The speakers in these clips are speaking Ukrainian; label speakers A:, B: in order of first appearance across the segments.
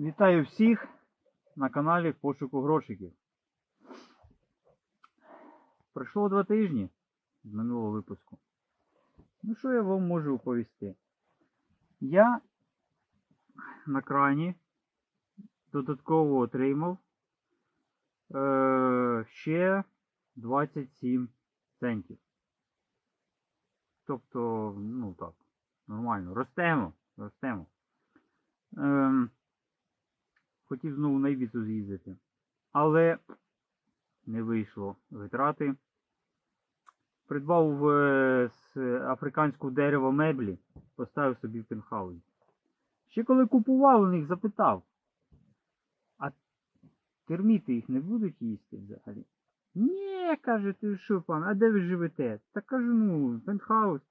A: Вітаю всіх на каналі Пошуку грошиків. Пройшло два тижні з минулого випуску. Ну що я вам можу оповісти? Я на крані додатково отримав е- ще 27 центів. Тобто, ну так, нормально. Ростемо, ростемо. Ем, хотів знову на Ібіцу з'їздити. Але не вийшло витрати. Придбав е, з африканського дерева меблі, поставив собі в пентхаузі. Ще коли купував у них, запитав, а терміти їх не будуть їсти взагалі? Ні, каже, ти що, пан, а де ви живете? Та кажу, ну, пентхаус.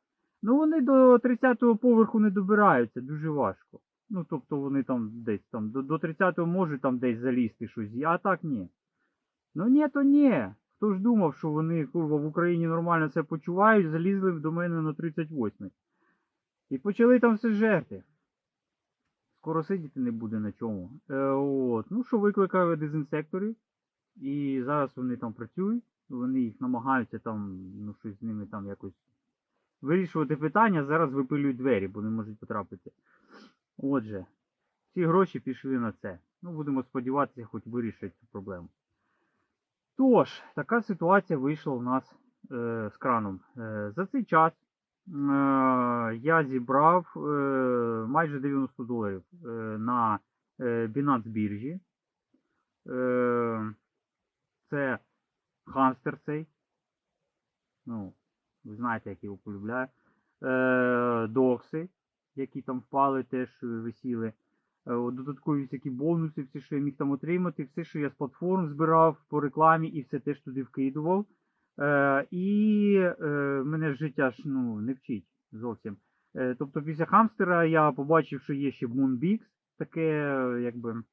A: Ну вони до 30-го поверху не добираються, дуже важко. Ну, тобто вони там десь там до, до 30-го можуть там десь залізти щось, а так ні. Ну ні, то ні. Хто ж думав, що вони, курва, в Україні нормально себе почувають, залізли до мене на 38-й. І почали там все жерти. Скоро сидіти не буде на чому. Е, от. Ну, що викликали дезінсекторів. І зараз вони там працюють. Вони їх намагаються там, ну, щось з ними там якось вирішувати питання. Зараз випилюють двері, бо не можуть потрапити. Отже, ці гроші пішли на це. Ну, будемо сподіватися, хоч вирішать цю проблему. Тож, така ситуація вийшла у нас е, з краном. Е, за цей час е, я зібрав е, майже 90 доларів е, на е, Binance біржі. Е, це хамстер цей. Ну, ви знаєте, як його полюбляю. Е, докси, які там впали, теж е, висіли. Е, Додаткові всякі бонуси, все, що я міг там отримати, все, що я з платформ збирав по рекламі, і все теж туди вкидував. Е, і е, мене життя ж ну, не вчить зовсім. Е, тобто після хамстера я побачив, що є ще Moonbix, таке, якби.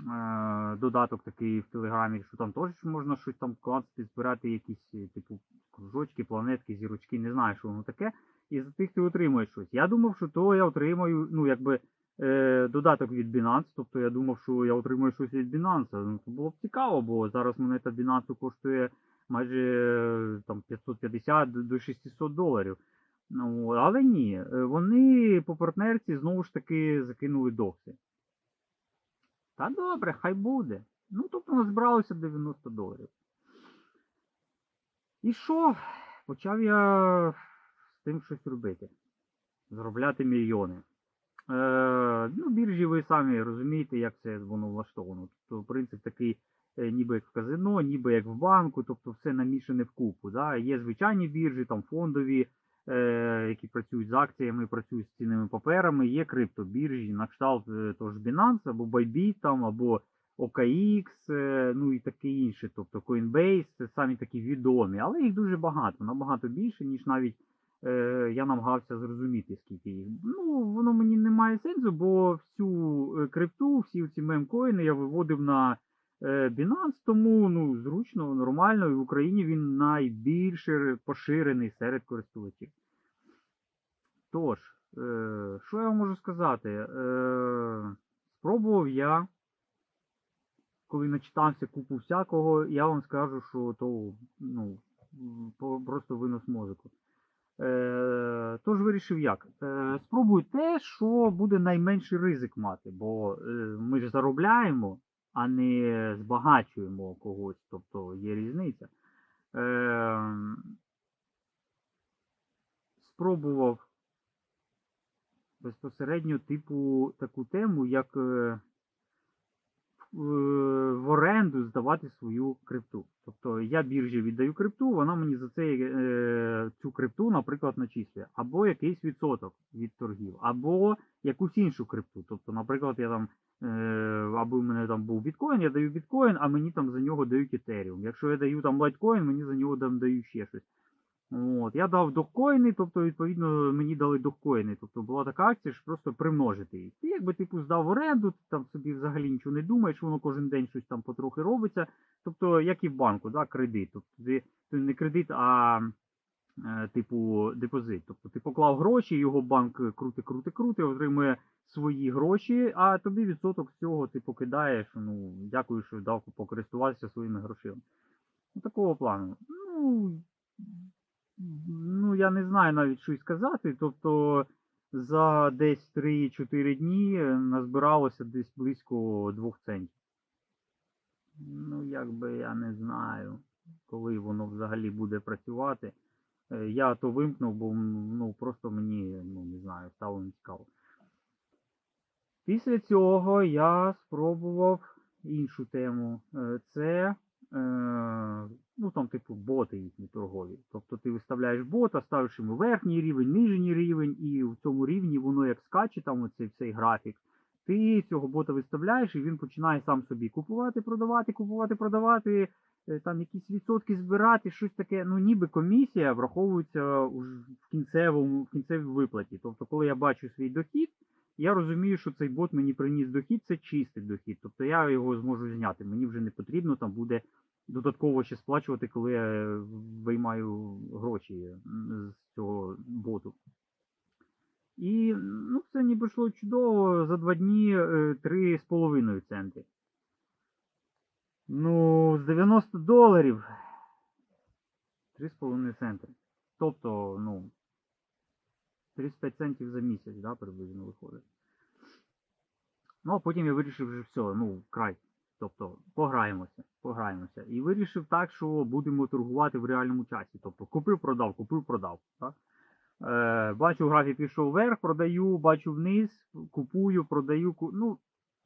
A: е, Додаток такий в Телеграмі, що там теж можна щось там клацати, збирати якісь е, типу кружочки, планетки, зірочки, не знаю, що воно таке. І за тих ти отримуєш щось. Я думав, що то я отримаю, ну, якби е, додаток від Binance, тобто я думав, що я отримую щось від Binance. Ну, це було б цікаво, бо зараз монета Binance коштує майже там 550 до- до 600 доларів. Ну, але ні, вони по партнерці знову ж таки закинули докси. Та добре, хай буде. Ну, тобто назбиралося 90 доларів. І що? Почав я тим щось робити. Заробляти мільйони. Е, ну, біржі ви самі розумієте, як це воно влаштовано. Тобто принцип такий, е, ніби як в казино, ніби як в банку, тобто все намішане в купу. Да? Є звичайні біржі, там фондові, е, які працюють з акціями, працюють з цінними паперами, є криптобіржі, на кшталт е, того Binance або Bybit, там, або OKX, е, ну і таке інше, тобто Coinbase, це самі такі відомі, але їх дуже багато, набагато більше, ніж навіть я намагався зрозуміти, скільки їх. Ну, воно мені не має сенсу, бо всю е, крипту, всі ці мемкоїни я виводив на е, Binance, тому ну, зручно, нормально, і в Україні він найбільш поширений серед користувачів. Тож, е, що я вам можу сказати? Е, спробував я, коли начитався купу всякого, я вам скажу, що то ну, просто винос мозку. Е, тож вирішив як? Е, спробую те, що буде найменший ризик мати, бо е, ми ж заробляємо, а не збагачуємо когось, тобто є різниця. Спробував безпосередньо типу таку тему, як в оренду здавати свою крипту. Тобто я біржі віддаю крипту, вона мені за це е, цю крипту, наприклад, начислює. Або якийсь відсоток від торгів, або якусь іншу крипту. Тобто, наприклад, я там, е, аби в мене там був біткоін, я даю біткоін, а мені там за нього дають етеріум. Якщо я даю там лайткоін, мені за нього там дають ще щось. От, я дав докоїни, тобто, відповідно, мені дали докоїни. Тобто була така акція, що просто примножити їх. Ти якби типу здав оренду, ти там собі взагалі нічого не думаєш, воно кожен день щось там потрохи робиться. Тобто, як і в банку, да, кредит. Тобто ти, не кредит, а е, типу депозит. Тобто ти поклав гроші, його банк крути, крути, крути, отримує свої гроші, а тобі відсоток з цього ти покидаєш. Ну, дякую, що дав покористуватися своїми грошима. Ну, такого плану. Ну, ну, я не знаю навіть, що й сказати. Тобто за десь 3-4 дні назбиралося десь близько 2 центів. Ну, якби я не знаю, коли воно взагалі буде працювати. Е, Я то вимкнув, бо ну, просто мені, ну, не знаю, стало не цікаво. Після цього я спробував іншу тему. Е, Це, е, ну там, типу, боти їхні торгові. Тобто ти виставляєш бота, ставиш йому верхній рівень, нижній рівень, і в цьому рівні воно як скаче, там оцей цей графік. Ти цього бота виставляєш, і він починає сам собі купувати, продавати, купувати, продавати, е, там якісь відсотки збирати, щось таке. Ну, ніби комісія враховується в кінцевому, в кінцевій виплаті. Тобто, коли я бачу свій дохід, я розумію, що цей бот мені приніс дохід, це чистий дохід. Тобто я його зможу зняти. Мені вже не потрібно там буде додатково ще сплачувати, коли я е, виймаю гроші з цього боту. І ну, все ніби йшло чудово. За два дні е, три з половиною центи. Ну, з 90 доларів 3,5 центри. Тобто, ну, 35 центів за місяць, да, приблизно виходить. Ну, а потім я вирішив вже все, ну, край. Тобто, пограємося, пограємося. І вирішив так, що будемо торгувати в реальному часі. Тобто, купив, продав, купив, продав. Так? Е, бачу, графік пішов вверх, продаю, бачу вниз, купую, продаю. ку- Ну,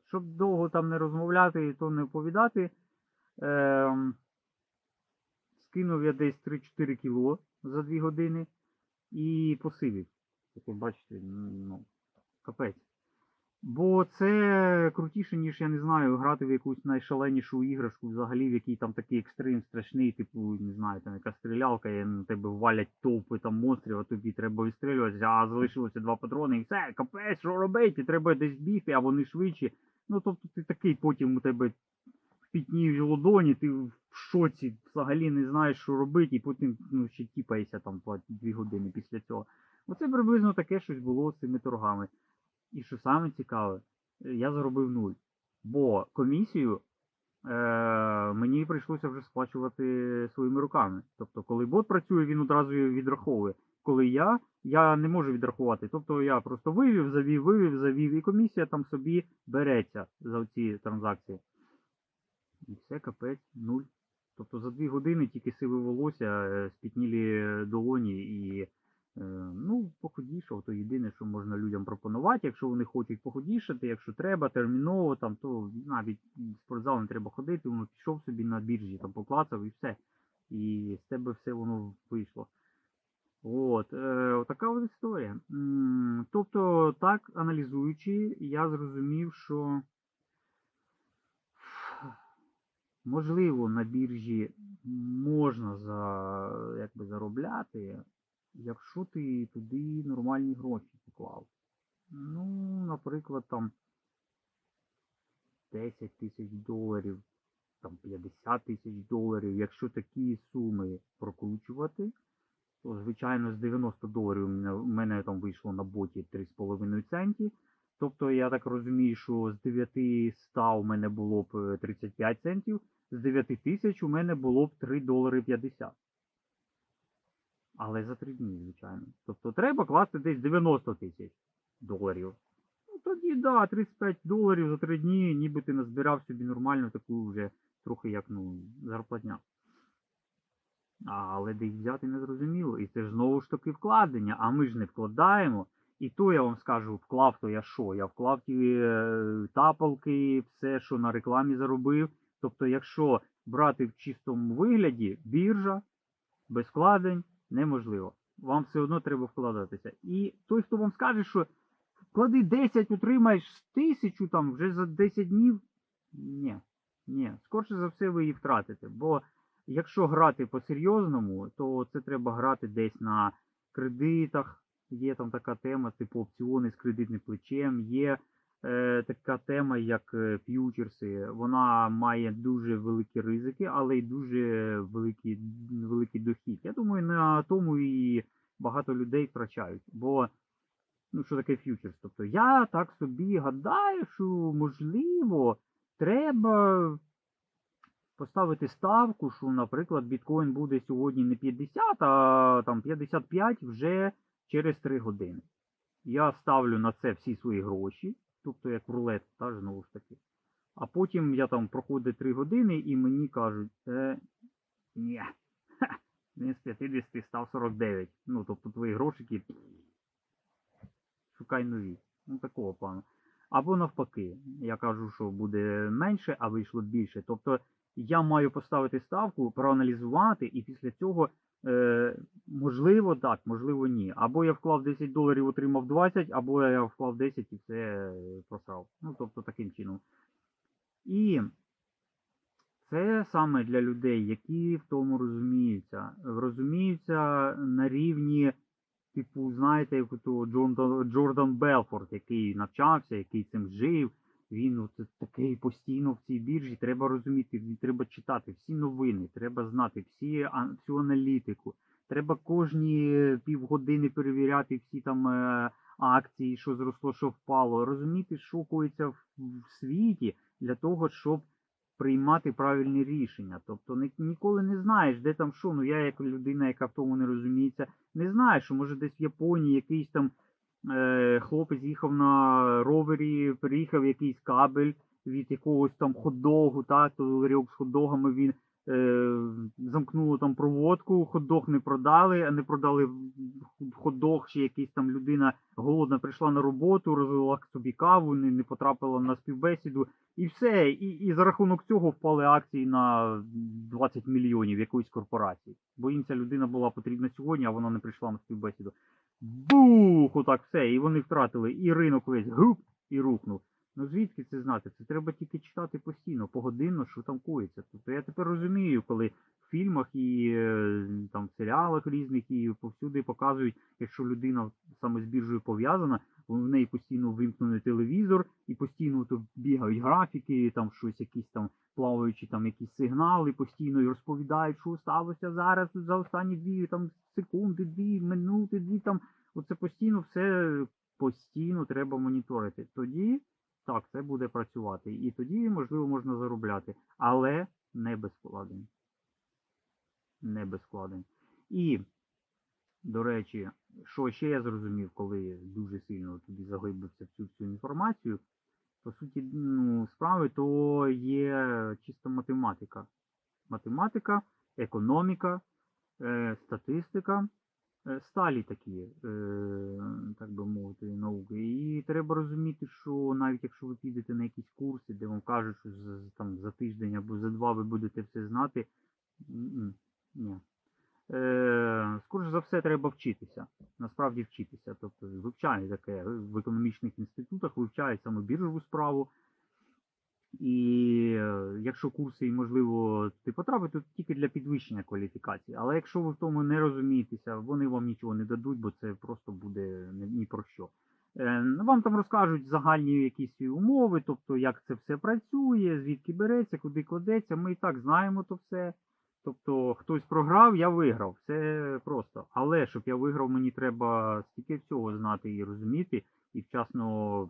A: щоб довго там не розмовляти і то не оповідати. Е, скинув я десь 3-4 кіло за 2 години і посивів. Ви бачите, ну, капець. Бо це крутіше, ніж я не знаю, грати в якусь найшаленішу іграшку, взагалі, в якій там такий екстрим страшний, типу, не знаю, там яка стрілялка, і на тебе валять толпи там монстрів, а тобі треба вистрілюватися, а залишилося два патрони, і все, капець, що робити, треба десь бігти, а вони швидші. Ну, тобто ти такий потім у тебе пітніють ладоні, ти в шоці взагалі не знаєш, що робити, і потім ну, ще тіпаєшся там по дві години після цього. Оце приблизно таке щось було з цими торгами. І що саме цікаве, е, я заробив нуль. Бо комісію е, мені прийшлося вже сплачувати своїми руками. Тобто, коли бот працює, він одразу її відраховує. Коли я, я не можу відрахувати. Тобто я просто вивів, завів, вивів, завів, і комісія там собі береться за ці транзакції. І все, капець, нуль. Тобто за дві години тільки сиве волосся, е, спітнілі долоні і ну, похудішав, то єдине, що можна людям пропонувати. Якщо вони хочуть похудішати, якщо треба, терміново, там, то навіть в спортзал не треба ходити, воно пішов собі на біржі, там поклацав і все. І з тебе все воно вийшло. От, е, така от історія. Тобто, так, аналізуючи, я зрозумів, що можливо на біржі можна за, якби, заробляти, якщо ти туди нормальні гроші поклав. Ну, наприклад, там 10 тисяч доларів, там 50 тисяч доларів, якщо такі суми прокручувати, то, звичайно, з 90 доларів у мене, там вийшло на боті 3,5 центі. Тобто, я так розумію, що з 900 у мене було б е, 35 центів, з 9 тисяч у мене було б 3 долари 50. Але за 3 дні, звичайно. Тобто треба класти десь 90 тисяч доларів. Ну тоді, да, 35 доларів за 3 дні, ніби ти назбирав собі нормально таку вже трохи як ну, зарплатня. Але де їх взяти не зрозуміло. І це ж знову ж таки вкладення, а ми ж не вкладаємо. І то я вам скажу, вклав то я що? Я вклав ті е, тапалки, все, що на рекламі заробив. Тобто, якщо брати в чистому вигляді, біржа без вкладень неможливо. Вам все одно треба вкладатися. І той, хто вам скаже, що вклади 10, отримаєш тисячу там вже за 10 днів. Ні, ні, скорше за все ви її втратите. Бо якщо грати по-серйозному, то це треба грати десь на кредитах. Є там така тема, типу опціони з кредитним плечем, є така тема, як е, ф'ючерси. Вона має дуже великі ризики, але й дуже великий, великий дохід. Я думаю, на тому і багато людей втрачають. Бо ну, що таке ф'ючерс? Тобто я так собі гадаю, що можливо треба поставити ставку, що, наприклад, біткоін буде сьогодні не 50, а там 55 вже через 3 години. Я ставлю на це всі свої гроші, тобто як рулет, та знову ж таки. А потім я там проходить 3 години і мені кажуть, е, ні, ха, він з 50 став 49. Ну, тобто твої грошики шукай нові. Ну, такого плану. Або навпаки, я кажу, що буде менше, а вийшло більше. Тобто я маю поставити ставку, проаналізувати, і після цього, е, можливо, так, можливо, ні. Або я вклав 10 доларів, отримав 20, або я вклав 10 і все е, просрав. Ну, тобто таким чином. І це саме для людей, які в тому розуміються. Розуміються на рівні, типу, знаєте, як Джордан Белфорд, який навчався, який цим жив. Він от такий постійно в цій біржі. Треба розуміти, треба читати всі новини, треба знати всі, всю аналітику. Треба кожні півгодини перевіряти всі там е, акції, що зросло, що впало. Розуміти, що коїться в, світі для того, щоб приймати правильні рішення. Тобто ні, ніколи не знаєш, де там що. Ну я як людина, яка в тому не розуміється, не знаю, що може десь в Японії якийсь там хлопець їхав на ровері, приїхав якийсь кабель від якогось там хот-догу, так, то ларьок з хот-догами він е, замкнуло там проводку, хот-дог не продали, а не продали хот-дог, чи якась там людина голодна прийшла на роботу, розлила собі каву, не, не потрапила на співбесіду, і все. І, і за рахунок цього впали акції на 20 мільйонів якоїсь корпорації. Бо їм ця людина була потрібна сьогодні, а вона не прийшла на співбесіду. Бух! Отак все. І вони втратили і ринок весь гуп і рухнув. Ну звідки це знати? Це треба тільки читати постійно, погодинно, що там коїться. Тобто я тепер розумію, коли в фільмах і е, там в серіалах різних і повсюди показують, якщо людина саме з біржею пов'язана, в неї постійно вимкнений телевізор, і постійно то бігають графіки, там щось, якісь там плаваючі там якісь сигнали, постійно і розповідають, що сталося зараз за останні дві там секунди, дві минути, дві там. Оце постійно все постійно треба моніторити. Тоді так, це буде працювати. І тоді, можливо, можна заробляти, але не без вкладень. Не без вкладень. І, до речі, що ще я зрозумів, коли дуже сильно туди заглибився в цю всю інформацію, по суті, ну, справи, то є чиста математика. Математика, економіка, е, статистика, е, сталі такі, е, так би мовити, науки. І треба розуміти, що навіть якщо ви підете на якісь курси, де вам кажуть, що за, там, за тиждень або за два ви будете все знати, ні. Е, скоріш за все, треба вчитися. Насправді вчитися. Тобто вивчають таке в економічних інститутах, вивчають саме біржову справу. І е, якщо курси, можливо, ти потрапиш, то тільки для підвищення кваліфікації. Але якщо ви в тому не розумієтеся, вони вам нічого не дадуть, бо це просто буде ні, про що. Е, Вам там розкажуть загальні якісь умови, тобто як це все працює, звідки береться, куди кладеться. Ми і так знаємо то все. Тобто хтось програв, я виграв. Все просто. Але щоб я виграв, мені треба стільки всього знати і розуміти, і вчасно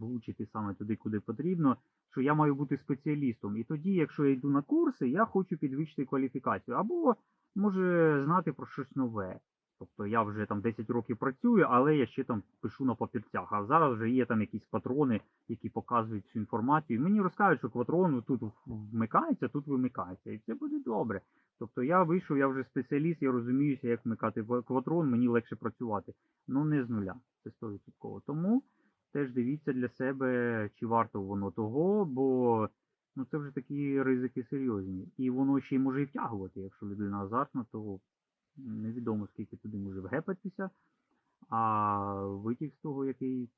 A: влучити саме туди, куди потрібно, що я маю бути спеціалістом. І тоді, якщо я йду на курси, я хочу підвищити кваліфікацію. Або може знати про щось нове. Тобто я вже там 10 років працюю, але я ще там пишу на папірцях. А зараз вже є там якісь патрони, які показують цю інформацію. Мені розкажуть, що кватрон тут вмикається, тут вимикається. І це буде добре. Тобто я вийшов, я вже спеціаліст, я розуміюся, як вмикати кватрон, мені легше працювати. Ну не з нуля, це 100%. Тому теж дивіться для себе, чи варто воно того, бо ну це вже такі ризики серйозні. І воно ще й може і втягувати, якщо людина азартна, то невідомо скільки туди може вгепатися, а витік з того, який.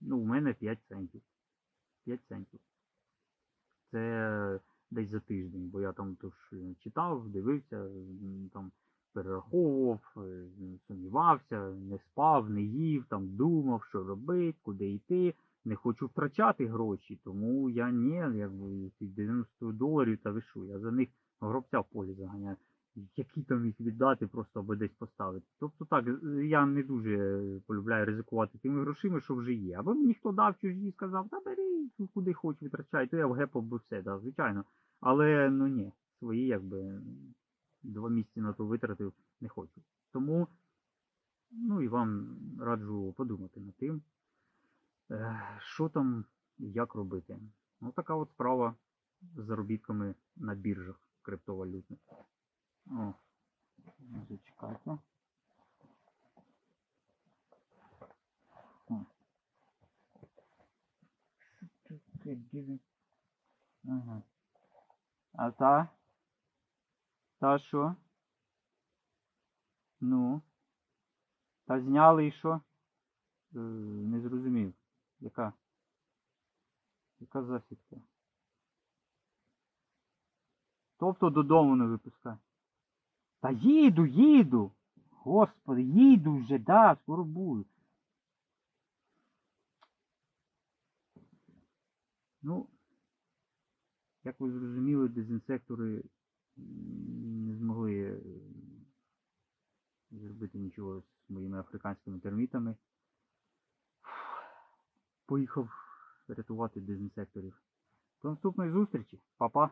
A: Ну, у мене 5 центів. 5 центів. Це десь за тиждень, бо я там тож е, читав, дивився, там перераховував, е, сумнівався, не спав, не їв, там думав, що робити, куди йти. Не хочу втрачати гроші, тому я ні, якби 90 доларів та ви що, я за них гробця в полі заганяю. Там їх віддати, просто аби десь поставити. Тобто так, е, я не дуже полюбляю ризикувати тими грошима, що вже є. Аби мені хто дав чужі, сказав, та бери, куди хоч витрачай, то я вгепав би все, да, звичайно. Але ну ні, свої якби два місяці на то витратив не хочу. Тому, ну і вам раджу подумати над тим, е, що там як робити. Ну, така от справа з заробітками на біржах криптовалютних. О, зачекайте. Ага. А та? Та що? Ну. Та зняли і що? Е, не зрозумів. Яка? Яка засідка? Тобто додому не випускай. Та їду, їду. Господи, їду вже, да, скоро буду. Ну, як ви зрозуміли, дезінсектори не змогли е, зробити нічого з моїми африканськими термітами. Поїхав рятувати дезінсекторів. До наступної зустрічі, Па-па.